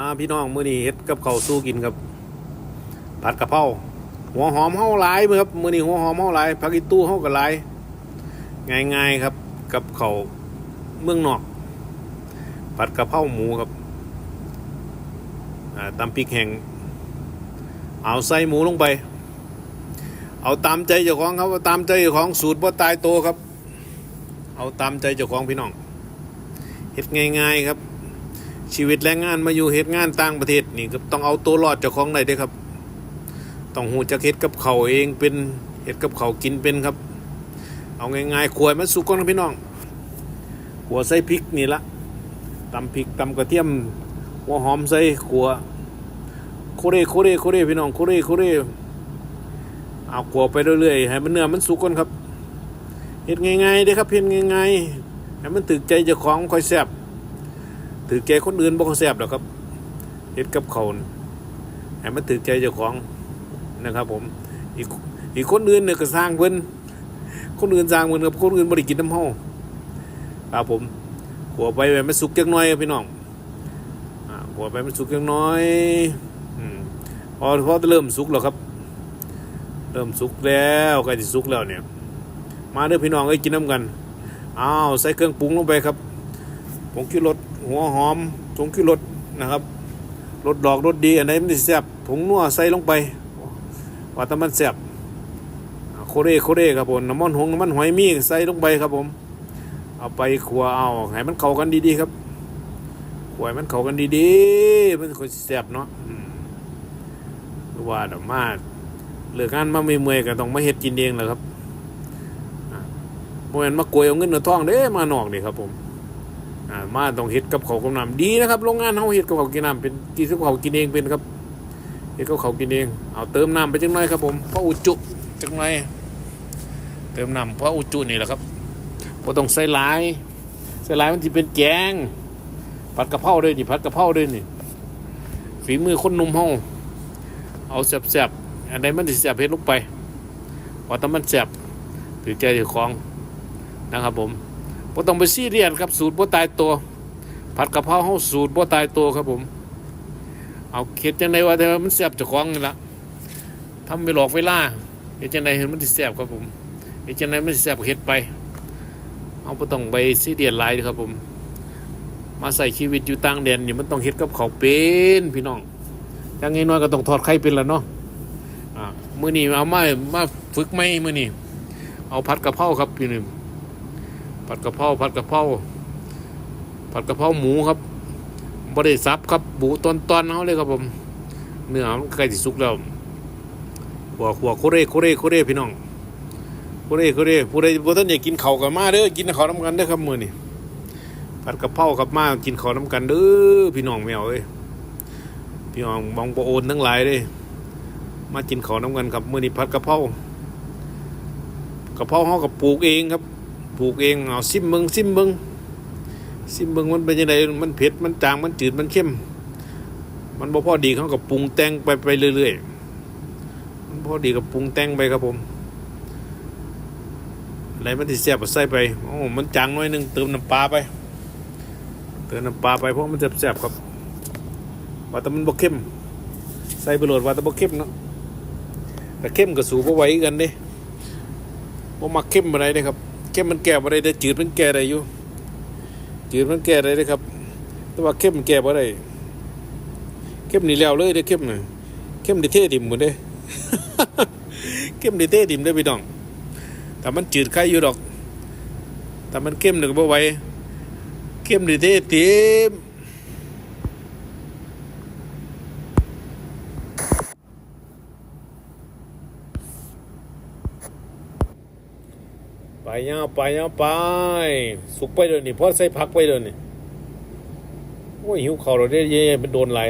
มาพี่น้องมื้อนี้เฮ็ดกับข้าวสู้กินครับผัดกะเพราหัวหอมเฮาหลายมื้อครับมื้อนี้หัวหอมเฮาหลายผักอีตู้เฮาก็หลายง่ายๆครับ กับข้าวเมืองนอกผัดกะเพราหมูครับอ่าตำพริกแห้งเอาใส่หมูลงไป เอาตามใจเจ้าของครับเอาตามใจเจ้าของสูตรบ่ตายโตครับ เอาตามใจเจ้าของพี่น้องเฮ็ดง่าย ๆครับ ชีวิตแรงงานมาอยู่เฮ็ดงานต่างประเทศนี่ก็ต้องเอาตัวรอดเจ้าของได้ด้อครับ ต้องหูจักเฮ็ดกับเขาเองเป็นเฮ็ดกับเขากินเป็นครับ เอาง่ายๆขวยมันสุกก่อนพี่น้องขัวใส่พริกนี่ละตำพริกตำกระเทียมหัวหอมใส่ขัวโคเรโคเรโคเรพี่น้องโคเรโคเรเอาขัวไปเรื่อยๆให้มันเนื้อมันสุกก่อนครับเฮ็ดง่ายๆเด้ครับเฮ็ดง่ายๆให้มันถึกใจเจ้าของค่อยแซ่บ ถือแกคนอื่นบ่เขาแซ่บหรอกครับเฮ็ดกับเขาวน่ะให้มันถือใจเจ้าของนะครับ ผม อีกอีกคนอื่นเนี่ยก็สร้างเพิ่นคนอื่นสร้างเพิ่นกับคนอื่นบ่ได้กินน้ำเฮาครับผมขัวไปแบบมันสุกจักหน่อยครับพี่น้องอ่าขัวไปมันสุกจักหน่อยอืมพอพอเริ่มสุกแล้วครับ เริ่มสุกแล้วใกล้สิสุกแล้วเนี่ย มาเด้อพี่น้องเอ้ยกินน้ำกันอ้าวใส่เครื่องปรุงลงไปครับผงชูรส หัวหอมผงชูรสนะครับรสดอกรสดีอันไหนมันสิแซ่บผงนัวใส่ลงไปว่าแต่มันแซ่บโคเรโคเรครับผมน้ำมันหงน้ำมันหอยมีใส่ลงไปครับผม เอาไปขัวเอาให้มันเข้ากันดีๆครับขัวให้มันเข้ากันดีๆมันก็สิแซ่บเนาะอืมคือว่าดอกมาเหลือกงานมาเมื่อยๆก็ต้องมาเฮ็ดกินเองแหละครับอ่าบ่แม่นมากวยเอาเงินเอาทองเด้มาหนอกนี่ครับผม อ่ามาต้องเฮ็ดกับเขากับน้ำดีนะครับโรงงานเฮาเฮ็ดกับเขากินน้ำเป็นกินกับเขากินเองเป็นครับเฮ็ดกับเขากินเองเอาเติมน้ำไปจังหน่อยครับผมเพราะอุจจุจังหน่อยเติมน้ำเพราะอุจจุนี่แหละครับบ่ต้องใส่ลายใส่ลายมันสิเป็นแกงผัดกะเพราด้วยนี่ผัดกะเพราด้วยนี่ฝีมือคนหนุ่มเฮาเอาแซ่บๆอันใดมันสิแซ่บเฮ็ดลงไปว่าแต่มันแซ่บถือใจเจ้าของนะครับผม บ่ต้องไปซีเรียสครับสูตรบ่ตายตัวผัดกะเพราเฮาสูตรบ่ตายตัวครับผม เอาเข็ดจังไดว่าแต่ว่ามันแซ่บเจ้าของนี่ล่ะทำไปหลอกเวลาเฮ็ดจังไดเห็นมันสิแซ่บครับผมเฮ็ดจังไดมันสิแซ่บเฮ็ดไปเอาบ่ต้องไปซีเรียสหลายครับผม มาใส่ชีวิตอยู่ต่างแดนนี่มันต้องเฮ็ดกับเขาวเป็นพี่น้องอย่างน้อยก็ต้องทอดไข่เป็นละเนาะอ่ามื้อนี้เอามามาฝึกใหม่มื้อนี้เอาผัดกะเพราครับพี่นึง ผัดกะเพราผัดกะเพราผัดกะเพราหมูครับบริสับครับหมูตอนตอนเขาเลยครับผมเนื้อมันใกล้สิสุกแล้วหัวหัวโคเรโคเรโคเรพี่น้องโคเรโคเรผู้ใดผู้ท่านอยากกินเข้ากันมาเด้อกินเข้าน้ำกันเด้อครับมือนี้ผัดกะเพรากับมากินเข้าน้ำกันเด้อพี่น้องแมวเอ้ยพี่น้องบองปโอนทั้งหลายเด้มากินเข้าน้ำกันครับมือนี้ผัดกะเพรากะเพราเฮากับปลูกเองครับ ปลูกเองเอาซิมเบิงซิมเบิงซิมเบิงมันเป็นยังไงมันเผ็ดมันจางมันจืดมันเข้ม มันบ่พอดีเขากับปรุงแต่งไปไปเรื่อยๆมันพอดีกับปรุงแต่งไปครับผมอะไรมันที่แซ่บใส่ไปโอ้มันจางหน่อยหนึงเติมน้ำปลาไป เติมน้ำปลาไปเพราะมันแซ่บๆครับว่าแต่มันบ่เข้มใส่ไปโหลดว่าแต่บ่เข้มเนาะแต่เข้มกับสูบ่ไหวกันเด้บ่มักเข้มอะไรเด้ครับ เข้มมันแก่บ่ได้แต่จืดมันแก่ได้อยู่จืดมันแก่ได้เด้ครับ แต่ว่าเข้มมันแก่บ่ได้เข้มนี่แล้วเลยเด้เข้มน่ะเข้มดิเท่ดิ่มหมดเด้เข้มดิเท่ดิ่มได้อพี่น้องแต่มันจืดใครอยู่ดอก แต่มันเข้มหนึ่งบ่ไหวเข้มดิเท่ติม ไปยาวไปยาวไป สุกไปเดี๋ยวนี้พอใส่ผักไปเดี๋ยวนี้โอ้ยหิวข่าวเราได้เย่เป็นโดนไหล